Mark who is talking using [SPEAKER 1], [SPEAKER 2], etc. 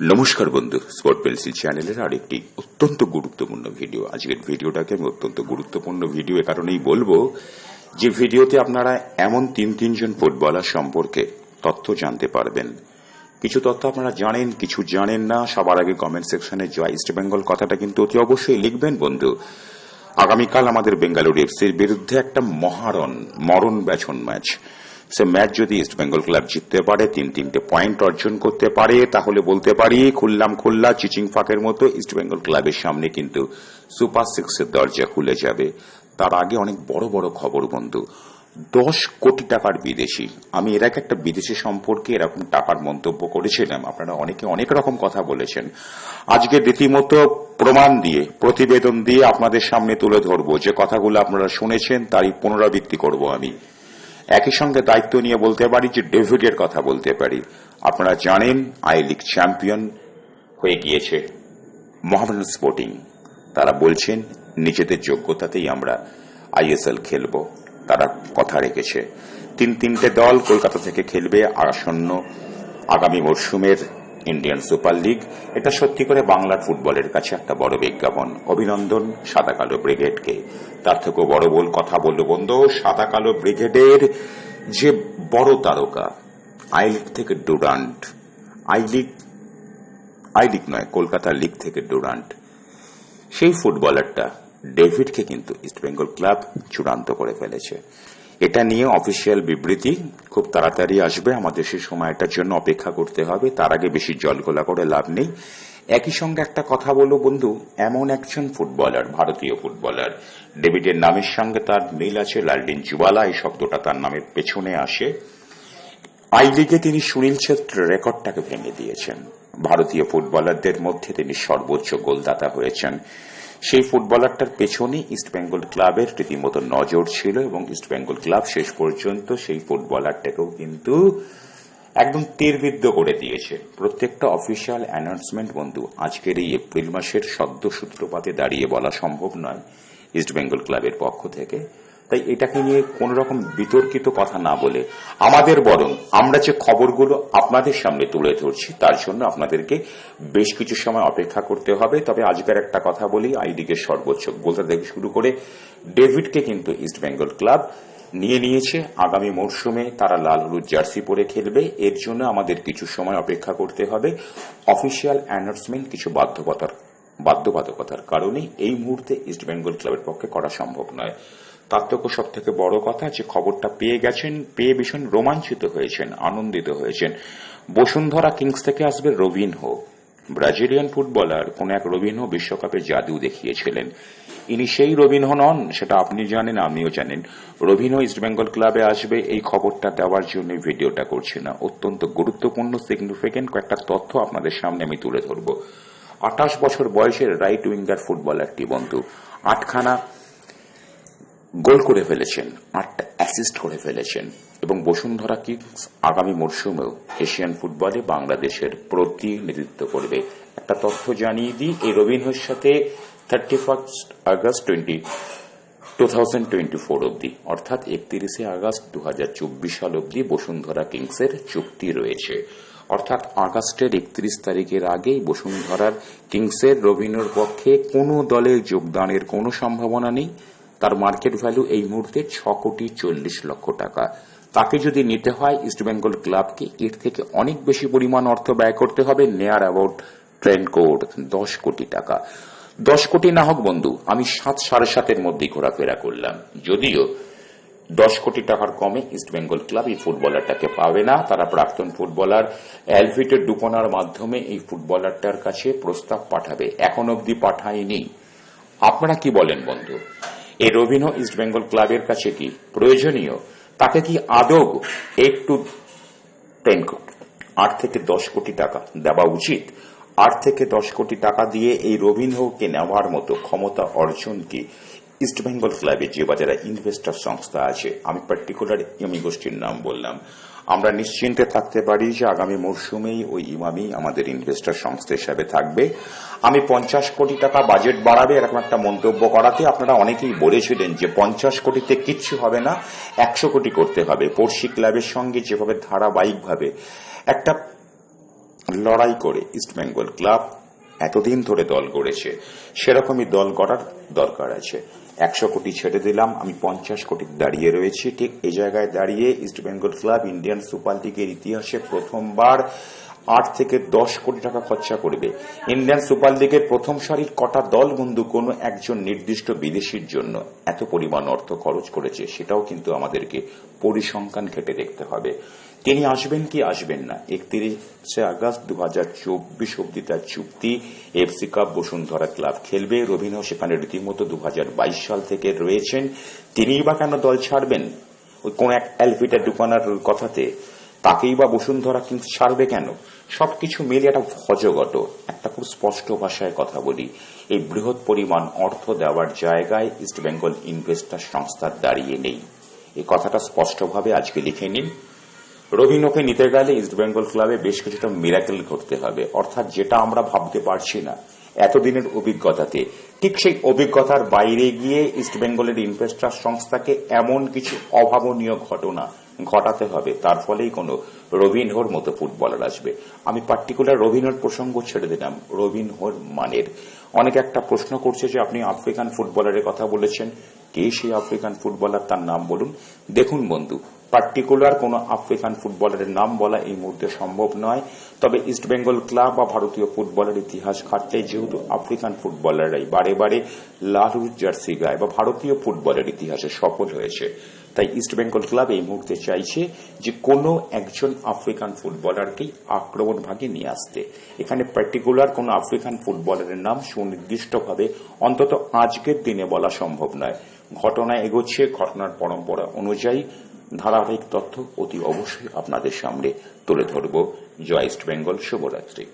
[SPEAKER 1] নমস্কার বন্ধু স্পোর্ট পেলসি চ্যানেলের আরেকটি অত্যন্ত গুরুত্বপূর্ণ ভিডিও। আজকের ভিডিওটাকে আমি অত্যন্ত গুরুত্বপূর্ণ ভিডিও এ কারণেই বলব, যে ভিডিওতে আপনারা এমন তিন তিনজন ফুটবলার সম্পর্কে তথ্য জানতে পারবেন। কিছু তথ্য আপনারা জানেন, কিছু জানেন না, সবার আগে কমেন্ট সেকশনে জয় ইস্ট বেঙ্গল কথাটা কিন্তু অতি অবশ্যই লিখবেন বন্ধু। আগামীকাল আমাদের বেঙ্গালুরু এফসির বিরুদ্ধে একটা মহারণ, মরণ ব্যাছন ম্যাচ সে ম্যাচ যদি ইস্ট বেঙ্গল ক্লাব জিততে পারে, তিন তিনটে পয়েন্ট অর্জন করতে পারে, তাহলে বলতে পারি খুললাম খুল্লা, চিচিং ফাঁকের মতো ইস্ট বেঙ্গল ক্লাবের সামনে কিন্তু সুপার সিক্সের দরজা খুলে যাবে। তার আগে অনেক বড় বড় খবর বন্ধু, দশ কোটি টাকার বিদেশি। আমি এর আগে একটা বিদেশি সম্পর্কে এরকম টাকার মন্তব্য করেছিলাম, আপনারা অনেকে অনেক রকম কথা বলেছেন। আজকে রীতিমতো প্রমাণ দিয়ে, প্রতিবেদন দিয়ে আপনাদের সামনে তুলে ধরবো। যে কথাগুলো আপনারা শুনেছেন, তারই পুনরাবৃত্তি করব আমি। একই সঙ্গে দায়িত্ব নিয়ে বলতে পারি যে ডেভিডের কথা বলতে পারি। আপনারা জানেন, আই লিগ চ্যাম্পিয়ন হয়ে গিয়েছে মোহামেডান স্পোর্টিং। তারা বলছেন, নিজেদের যোগ্যতাতেই আমরা আইএসএল খেলব। তারা কথা রেখেছে। তিন তিনটে দল কলকাতা থেকে খেলবে। আসন্ন আগামী মরশুমের ইন্ডিয়ান সুপার লিগ, এটা সত্যি করে বাংলার ফুটবলের কাছে একটা বড় বিজ্ঞাপন। অভিনন্দন সাদা কালো ব্রিগেডকে। তার থেকেও বড় বল কথা বলল, বন্ধু সাদা কালো ব্রিগেডের যে বড় তারকা, আই লিগ থেকে Durand, I league I league নয় কলকাতা লিগ থেকে ডুরান্ট, সেই ফুটবলারটা ডেভিডকে কিন্তু ইস্টবেঙ্গল ক্লাব চূড়ান্ত করে ফেলেছে। এটা নিয়ে অফিসিয়াল বিবৃতি খুব তাড়াতাড়ি আসবে। আমাদের সেই সময়টার জন্য অপেক্ষা করতে হবে। তার আগে বেশি জলগোলা করে লাভ নেই। একই সঙ্গে একটা কথা বলব বন্ধু, এমন একজন ফুটবলার, ভারতীয় ফুটবলার, ডেভিডের নামের সঙ্গে তার মিল আছে, লালডিন জুবালা, এই শব্দটা তার নামের পেছনে আসে। আই লিগে তিনি সুনীল ছেত্রের রেকর্ডটাকে ভেঙে দিয়েছেন। ভারতীয় ফুটবলারদের মধ্যে তিনি সর্বোচ্চ গোলদাতা হয়েছেন। সেই ফুটবলারটার পেছনে ইস্টবেঙ্গল ক্লাবের রীতিমতো নজর ছিল এবং ইস্টবেঙ্গল ক্লাব শেষ পর্যন্ত সেই ফুটবলারটাকেও কিন্তু একদম তীরবিদ্ধ করে দিয়েছে। প্রত্যেকটা অফিসিয়াল অ্যানাউন্সমেন্ট বন্ধু, আজকের এই এপ্রিল মাসের সদ্য সূত্রপাতে দাঁড়িয়ে বলা সম্ভব নয় ইস্টবেঙ্গল ক্লাবের পক্ষ থেকে। তাই এটাকে নিয়ে কোন রকম বিতর্কিত কথা না বলে আমাদের বরং আমরা যে খবরগুলো আপনাদের সামনে তুলে ধরছি, তার জন্য আপনাদেরকে বেশ কিছু সময় অপেক্ষা করতে হবে। তবে আজকের একটা কথা বলি আই লিগের সর্বোচ্চ গোলটা থেকে শুরু করে ডেভিডকে কিন্তু ইস্ট বেঙ্গল ক্লাব নিয়ে নিয়েছে। আগামী মরশুমে তারা লাল হলুদ জার্সি পরে খেলবে। এর জন্য আমাদের কিছু সময় অপেক্ষা করতে হবে। অফিসিয়াল অ্যানাউন্সমেন্ট কিছু বাধ্যবাধকতার বাধ্যবাধকতার কারণে এই মুহূর্তে ইস্ট বেঙ্গল ক্লাবের পক্ষে করা সম্ভব নয়। তার থেকে সব থেকে বড় কথা যে খবরটা পেয়ে গেছেন, পেয়ে ভীষণ রোমাঞ্চিত হয়েছেন, আনন্দিত হয়েছেন। বসুন্ধরা কিংস থেকে আসবে রবিনহো। ব্রাজিলিয়ান ফুটবলার কোন এক রবিনহো বিশ্বকাপে জাদু দেখিয়েছিলেন। ইনি সেই রবিনহো নন, সেটা আপনি জানেন, আমিও জানেন। রবিন রবিনহো ইস্টবেঙ্গল ক্লাবে আসবে, এই খবরটা দেওয়ার জন্য ভিডিওটা করছি না। অত্যন্ত গুরুত্বপূর্ণ সিগনিফিকেন্ট কয়েকটা তথ্য আপনাদের সামনে আমি তুলে ধরব। আঠাশ বছর বয়সের রাইট উইঙ্গার ফুটবলারটি বন্ধু। আটখানা গোল করে ফেলেছেন আটটা অ্যাসিস্ট করে ফেলেছেন। এবং বসুন্ধরা কিংস আগামী মরশুমেও এশিয়ান ফুটবলে বাংলাদেশের প্রতিনিধিত্ব করবে। একটা তথ্য জানিয়ে দিই, এই রবীন্দ্রের সাথে thirty first August twenty two thousand twenty four অব্দি অর্থাৎ একত্রিশে আগস্ট দু হাজার চব্বিশ সাল অব্দি বসুন্ধরা কিংসের চুক্তি রয়েছে। অর্থাৎ আগস্টের একত্রিশ তারিখের আগেই বসুন্ধরার কিংসের রবীন্দ্রর পক্ষে কোনো দলে যোগদানের কোনো সম্ভাবনা নেই। তার মার্কেট ভ্যালু এই মুহূর্তে ছ কোটি চল্লিশ লক্ষ টাকা। তাকে যদি নিতে হয় ইস্টবেঙ্গল ক্লাবকে এর থেকে অনেক বেশি পরিমাণ অর্থ ব্যয় করতে হবে নেয়ার অ্যাবাউট ট্রেন কোড দশ কোটি টাকা। দশ কোটি না হোক বন্ধু, আমি সাত, সাড়ে সাতের মধ্যেই ঘোরাফেরা করলাম। যদিও দশ কোটি টাকার কমে ইস্টবেঙ্গল ক্লাব এই ফুটবলারটাকে পাবে না। তারা প্রাক্তন ফুটবলার অ্যালভিটের ডুপনার মাধ্যমে এই ফুটবলারটার কাছে প্রস্তাব পাঠাবে। এখন অবধি পাঠায়নি। আপনারা কি বলেন বন্ধু? এই রবিনো ইস্টবেঙ্গল ক্লাবের কাছে কি প্রয়োজনীয়? তাকে কি আদৌ একটু টেন আট থেকে দশ কোটি টাকা দেওয়া উচিত? আট থেকে দশ কোটি টাকা দিয়ে এই রবীন্দ্রকে নেওয়ার মতো ক্ষমতা অর্জন কি ইস্টবেঙ্গল ক্লাবে যে বাজারে ইনভেস্টর সংস্থা আছে। আমি পার্টিকুলার ইমি গোষ্ঠীর নাম বললাম। আমরা নিশ্চিন্তে থাকতে পারি যে আগামী মরশুমেই ওই ইমামি আমাদের ইনভেস্টর সংস্থা হিসাবে থাকবে। আমি পঞ্চাশ কোটি টাকা বাজেট বাড়াবে এরকম একটা মন্তব্য করাতে আপনারা অনেকেই বলেছিলেন যে পঞ্চাশ কোটিতে কিচ্ছু হবে না, একশো কোটি করতে হবে। পড়শি ক্লাবের সঙ্গে যেভাবে ধারাবাহিকভাবে একটা লড়াই করে ইস্টবেঙ্গল ক্লাব এতদিন ধরে দল গড়েছে। সেরকমই দল গড়ার দরকার আছে। একশো কোটি ছেড়ে দিলাম, আমি পঞ্চাশ কোটি দাঁড়িয়ে রয়েছি। ঠিক এই জায়গায় দাঁড়িয়ে ইস্টবেঙ্গল ক্লাব ইন্ডিয়ান সুপার লিগের ইতিহাসে প্রথমবার আট থেকে দশ কোটি টাকা খরচা করবে। ইন্ডিয়ান সুপার লিগের প্রথম সারির কটা দল বন্ধু? কোনো একজন নির্দিষ্ট বিদেশির জন্য এত পরিমাণ অর্থ খরচ করেছে, সেটাও কিন্তু আমাদেরকে পরিসংখ্যান ঘেটে দেখতে হবে। তিনি আসবেন, কি আসবেন না? একত্রিশে আগস্ট দু হাজার চব্বিশ অব্দি তার চুক্তি এফসি কাপ বসুন্ধরা ক্লাব খেলবে। রবীন্দ্র সেখানে রীতিমতো দু হাজার বাইশ সাল থেকে রয়েছেন। তিনিই বা কেন দল ছাড়বেন? ওই কোন এক অ্যালফিটা দোকানের কথাতে তাকেই বা বসুন্ধরা কিন্তু ছাড়বে কেন? সবকিছু মিলে একটা ভজগট একটা খুব স্পষ্ট ভাষায় কথা বলি। এই বৃহৎ পরিমাণ অর্থ দেওয়ার জায়গায় ইস্টবেঙ্গল ইনভেস্টার সংস্থার দাঁড়িয়ে নেই। এই কথাটা স্পষ্টভাবে আজকে লিখে নিন। রবিনোকে নিতে গেলে ইস্টবেঙ্গল ক্লাবে বেশ কিছুটা মিরাকেল ঘটতে হবে। অর্থাৎ যেটা আমরা ভাবতে পারছি না এতদিনের অভিজ্ঞতাতে। ঠিক সেই অভিজ্ঞতার বাইরে গিয়ে ইস্টবেঙ্গলের ইনভেস্টার সংস্থাকে এমন কিছু অভাবনীয় ঘটনা ঘটাতে হবে, তার ফলেই কোনো রবিনহোর মতো ফুটবলার আসবে। আমি পার্টিকুলার রবিনহোর প্রসঙ্গ ছেড়ে দিলাম। রবিনহোর মানের। অনেকে একটা প্রশ্ন করছে যে আপনি আফ্রিকান ফুটবলারের কথা বলেছেন। কে সেই আফ্রিকান ফুটবলার? তার নাম বলুন। দেখুন বন্ধু পার্টিকুলার কোন আফ্রিকান ফুটবলারের নাম বলা এই মুহূর্তে সম্ভব নয়। তবে ইস্টবেঙ্গল ক্লাব বা ভারতীয় ফুটবলের ইতিহাস ঘাটলে যেহেতু আফ্রিকান ফুটবলাররাই বারে বারে লালুর জার্সি গায়ে বা ভারতীয় ফুটবলের ইতিহাসে সফল হয়েছে। তাই ইস্টবেঙ্গল ক্লাব এই মুহূর্তে চাইছে যে কোনো একজন আফ্রিকান ফুটবলারকেই আক্রমণ ভাগে নিয়ে আসতে। এখানে পার্টিকুলার কোন আফ্রিকান ফুটবলারের নাম সুনির্দিষ্টভাবে অন্তত আজকের দিনে বলা সম্ভব নয়। ঘটনা এগোচ্ছে, ঘটনার পরম্পরা অনুযায়ী ধারাবাহিক তথ্য অতি অবশ্যই আপনাদের সামনে তুলে ধরব। জয় ইস্ট বেঙ্গল শুভরাত্রি।